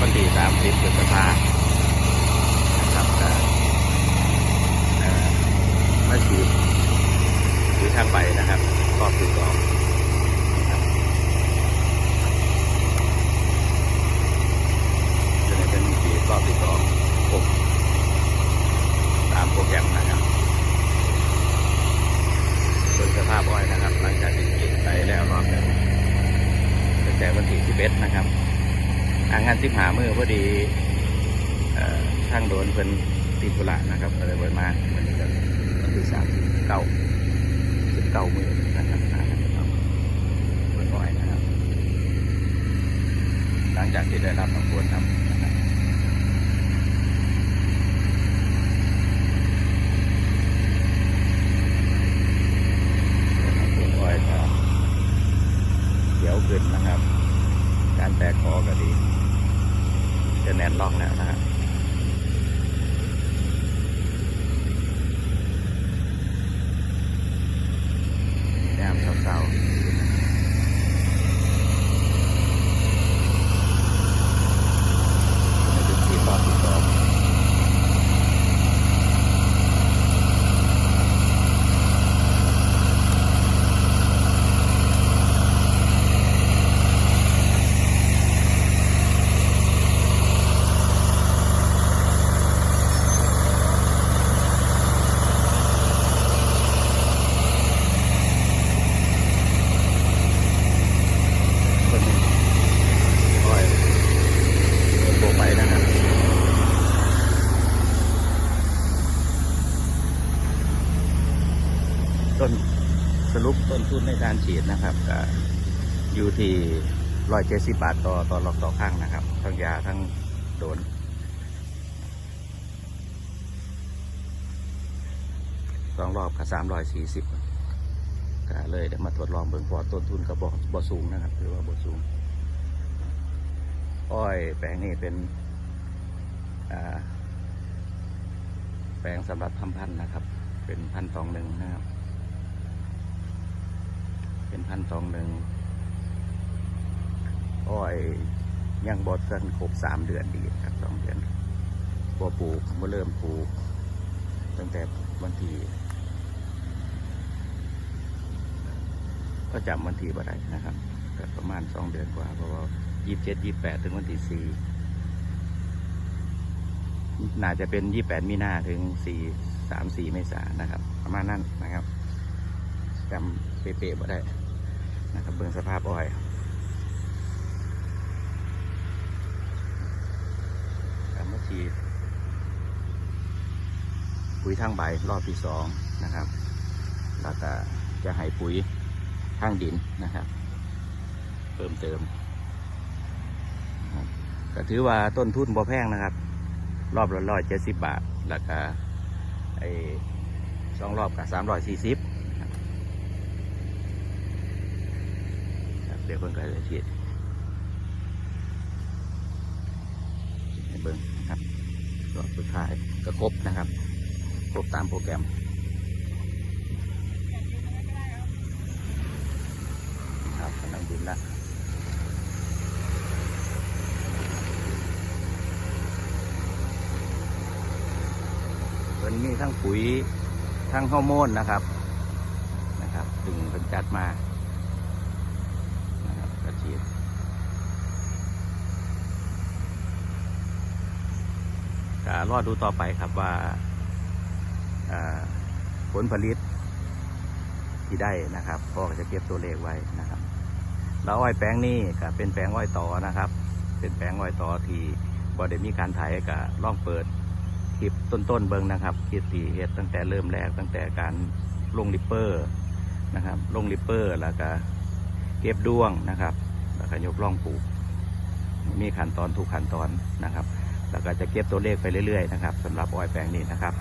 วันที่สามสิบพฤษภานะครับก็เอ่อมาฉีดฉีดทางไปนะครับรอบที่สองนะครับจะได้เป็นฉีดรอบที่สองครบตามโปรแกรมนะครับส่วนสภาพอ้อยนะครับ หลังจากที่ฉีดไปแล้วรอบหนึ่งตั้งแต่วันที่11นะครับ ทางงานสิบหามือพอดีเอ่อทางโดนเป็นติดธุระนะครับเลยเปิดมาเหมือนกันวันที่สามสิบเก้าสิบเก้ามือนะครับเปิดบ่อยนะครับ หลังจากที่ได้รับคำควรนำนะครับเปิดบ่อยจะเขียวขึ้นนะครับ การแตกคอก็ดี จะแนนล็อกแล้วนะฮะแนมเศร้าๆในพื้นที่รอบที่สองคนหนึ่งคอยโบกไปนะครับ ต้นสรุปต้นทุนในการฉีดนะครับก็อยู่ที่ร้อยเจ็ดสิบบาทต่อต่อหลอกต่อข้างนะครับ ทั้งยาทั้งโดนสองรอบก็สามร้อยสี่สิบก็เลยเดี๋ยวมาทดลองเบิ่งพอต้นทุนก็บ่บ่สูงนะครับหรือว่าบ่สูง อ้อยแปลงนี้เป็นแปลงสำหรับทำพันธุ์นะครับ เป็นพันธุ์ตองหนึ่งนะครับ เป็นพันธุ์ตองหนึ่งอ้อยยังบอสันครบสามเดือนดีครับสองเดือนบ่ปลูกบ่อเริ่มปลูก ตั้งแต่วันที่ก็จำวันที่บ่ได้นะครับก็ประมาณสองเดือนกว่า เพราะว่ายี่สิบเจ็ดยี่บแปดถึงวันที่สี่น่าจะเป็นยี่แปดมีนาถึงสี่สามสี่เมษายนนะครับ ประมาณนั้นนะครับ จำเป๊ะๆบ่ได้นะครับเบื้องสภาพอ้อยการมาฉีดปุ๋ยทางใบรอบที่สองนะครับแล้วก็จะให้ปุ๋ยทางดินนะครับ เพิ่มเติมก็ถือว่าต้นทุนบ่แพงนะครับ รอบละร้อยเจ็ดสิบบาท แล้วก็ไอ้สองรอบกับสามร้อยสี่สิบ เดี๋ยวเพิ่งก็จะฉีดให้เบิ้งนะครับรอบสุดท้ายก็ครบนะครับ ครบตามโปรแกรมครับกำลังบินละมันมีทั้งปุ๋ยทั้งฮอร์โมนนะครับนะครับ ถึงเป็นจัดมา ฉีดก็รอดูต่อไปครับว่าผลผลิตที่ได้นะครับพ่อก็จะเก็บตัวเลขไว้นะครับ แล้วอ้อยแปลงนี้ก็เป็นแปลงอ้อยต่อนะครับ เป็นแปลงอ้อยต่อที่บ่ได้มีการไถก็ล่องเปิดคลิปต้นๆเบิ้งนะครับคลิปที่เฮ็ดตั้งแต่เริ่มแรกตั้งแต่การลงริปเปอร์นะครับ ลงริปเปอร์แล้วก็เก็บด้วงนะครับ แล้วก็ยกล่องปลูก มีขั้นตอนทุกขั้นตอนนะครับ แล้วก็จะเก็บตัวเลขไปเรื่อยๆนะครับสำหรับอ้อยแปลงนี้นะครับ